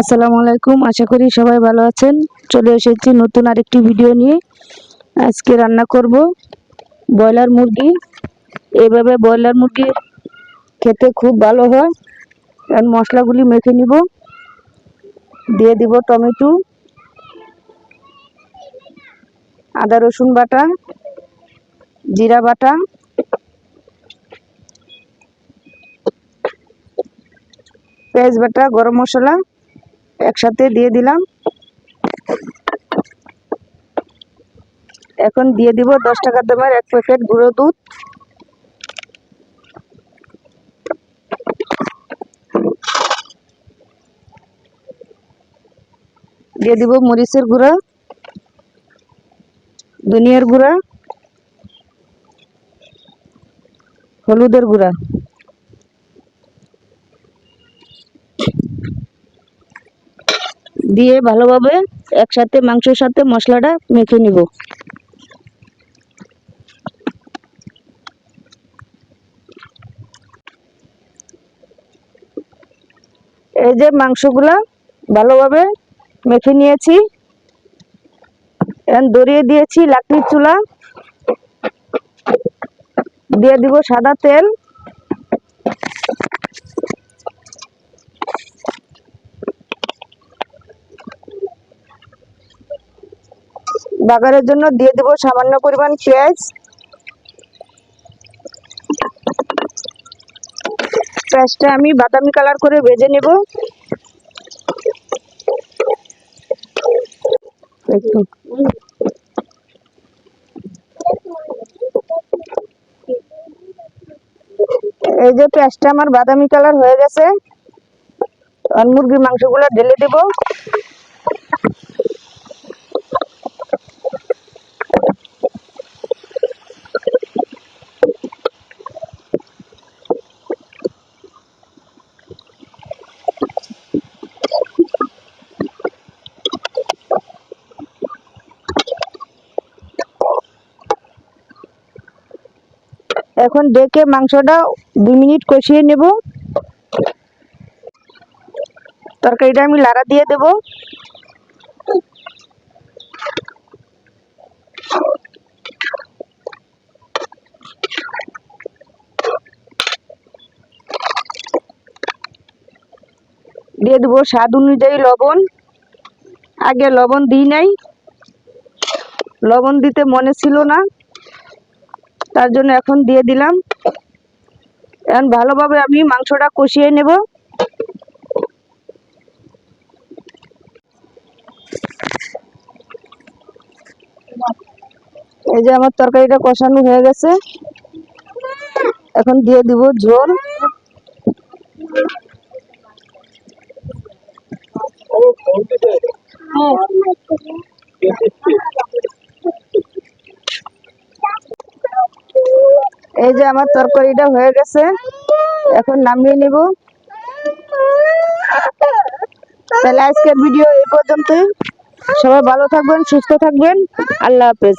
আসসালামু আলাইকুম, আশা করি সবাই ভালো আছেন। চলে এসেছি নতুন আরেকটি ভিডিও নিয়ে। আজকে রান্না করব ব্রয়লার মুরগি। এইভাবে ব্রয়লার মুরগি খেতে খুব ভালো হয়। এখন মশলাগুলি মেখে নিব। দিয়ে দিব টমেটো, আদা, রসুন বাটা, জিরা বাটা, পেঁয়াজ বাটা, গরম মশলা একসাথে দিয়ে দিলাম। এখন দিয়ে দিব দশ টাকার দামের এক প্যাকেট গুঁড়ো দুধ। দিয়ে দিব মরিচের গুঁড়া, ধনিয়ার গুঁড়া, হলুদের গুঁড়া। দিয়ে ভালোভাবে একসাথে মাংসের সাথে মশলাটা মেখে নিব। এই যে মাংসগুলা ভালোভাবে মেখে নিয়েছি। এখন দড়িয়ে দিয়েছি লাকড়ির চুলা। দিয়ে দিব সাদা তেল। বাগারের জন্য দিয়ে দেব সামান্য পরিমাণ পেঁয়াজ। পেঁয়াজটা আমি বাদামি কালার করে ভেজে নেব। এই যে পেঁয়াজটা আমার বাদামি কালার হয়ে গেছে। আর মুরগির মাংসগুলো ঢেলে দেব। এখন ডেকে মাংসটা দুই মিনিট কষিয়ে নেব। তরকারিটা আমি লাড়া দিয়ে দেব। দিয়ে দেবো স্বাদ অনুযায়ী লবণ। আগে লবণ দিই নাই। লবণ দিতে মনে ছিল না। তার জন্য এখন দিয়ে দিলাম। এখন ভালোভাবে আমি মাংসটা কষিয়ে নেব। এই যে আমার তরকারিটা কষানো হয়ে গেছে। এখন দিয়ে দিব ঝোল। এই যে আমার তরকারিটা হয়ে গেছে। এখন নামিয়ে নিব। তাহলে আজকের ভিডিও এই পর্যন্তই। সবাই ভালো থাকবেন, সুস্থ থাকবেন। আল্লাহ হাফেজ।